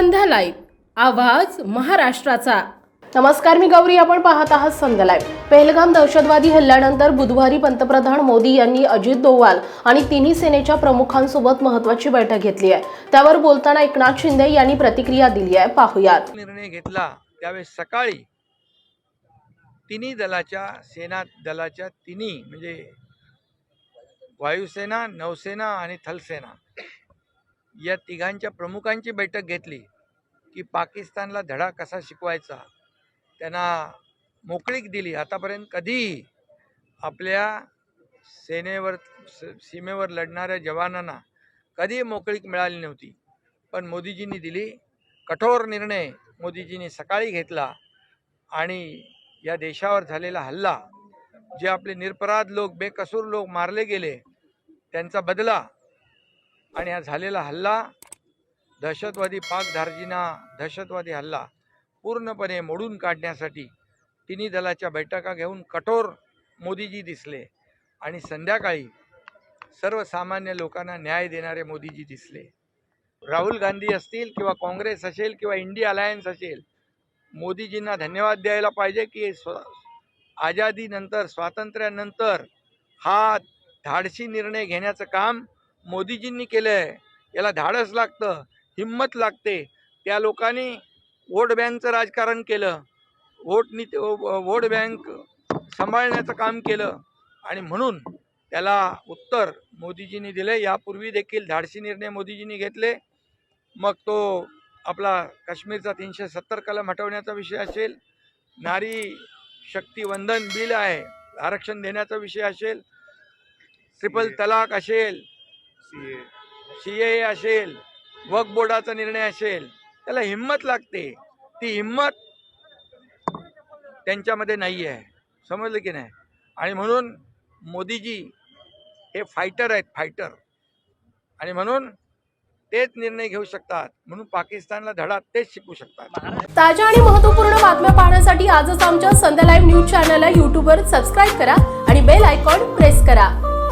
संध्या live आवाज महाराष्ट्राचा. नमस्कार मी गौरी आपण पाहत आहात संध्या लाईव्ह पहलगाम दहशतवादी हल्ल्यानंतर बुधवारी पंतप्रधान मोदी यांनी अजित दोवाल आणि तिन्ही सेनेच्या प्रमुखांसोबत महत्वाची बैठक घेतली आहे. त्यावर बोलताना एकनाथ शिंदे यांनी प्रतिक्रिया दिली आहे. पाहूयात. निर्णय घेतला. त्यावेळेस सकाळी तिन्ही दलाच्या सेना दलाच्या तिन्ही म्हणजे वायुसेना नौसेना आणि थलसेना या तिघांच्या प्रमुखांची बैठक घेतली. की पाकिस्तानला धडा कसा शिकवायचा? त्यांना मोकळीक दिली. आतापर्यंत कधीही आपल्या सेनेवर स- सीमेवर लढणाऱ्या जवानांना कधी मोकळीक मिळाली नव्हती. पण मोदीजींनी दिली. कठोर निर्णय मोदीजींनी सकाळी घेतला आणि या देशावर झालेला हल्ला जे आपले निरपराध लोक बेकसूर लोक मारले गेले त्यांचा बदला आणि हा झालेला हल्ला दहशतवादी पाकधार्जिना दहशतवादी हल्ला पूर्णपणे मोडून काढण्यासाठी तिन्ही दलाच्या बैठका घेऊन कठोर मोदीजी दिसले आणि संध्याकाळी सर्वसामान्य लोकांना न्याय देणारे मोदीजी दिसले. राहुल गांधी असतील किंवा काँग्रेस असेल किंवा इंडिया अलायन्स असेल मोदीजींना धन्यवाद द्यायला पाहिजे की स्व आझादीनंतर स्वातंत्र्यानंतर हा धाडसी निर्णय घेण्याचं काम मोदीजींनी केलं आहे याला धाडस लागतं. हिंमत लागते. त्या लोकांनी वोट बँकचं राजकारण केलं. वोट नीती वोट बँक सांभाळण्याचं काम केलं. आणि म्हणून त्याला उत्तर मोदीजींनी दिले यापूर्वी देखील धाडसी निर्णय मोदीजींनी घेतले. मग तो आपला काश्मीरचा तीनशे सत्तर कलम हटवण्याचा विषय असेल नारी शक्ती वंदन बिल आहे आरक्षण देण्याचा विषय असेल ट्रिपल तलाक असेल सी ए असेल वक बोर्डाचा निर्णय असेल त्याला हिंमत लागते. ती हिंमत त्यांच्यामध्ये नाही आहे समजलं की नाही? आणि म्हणून मोदीजी हे फायटर आहेत फायटर आणि म्हणून तेच निर्णय घेऊ शकतात. म्हणून पाकिस्तानला धडा तेच शिकू शकतात. ताज्या आणि महत्त्वपूर्ण बातम्या पाहण्यासाठी आजच आमच्या संध्या लाईव्ह न्यूज चॅनलला युट्यूबवर सबस्क्राईब करा आणि बेल आयकॉन प्रेस करा.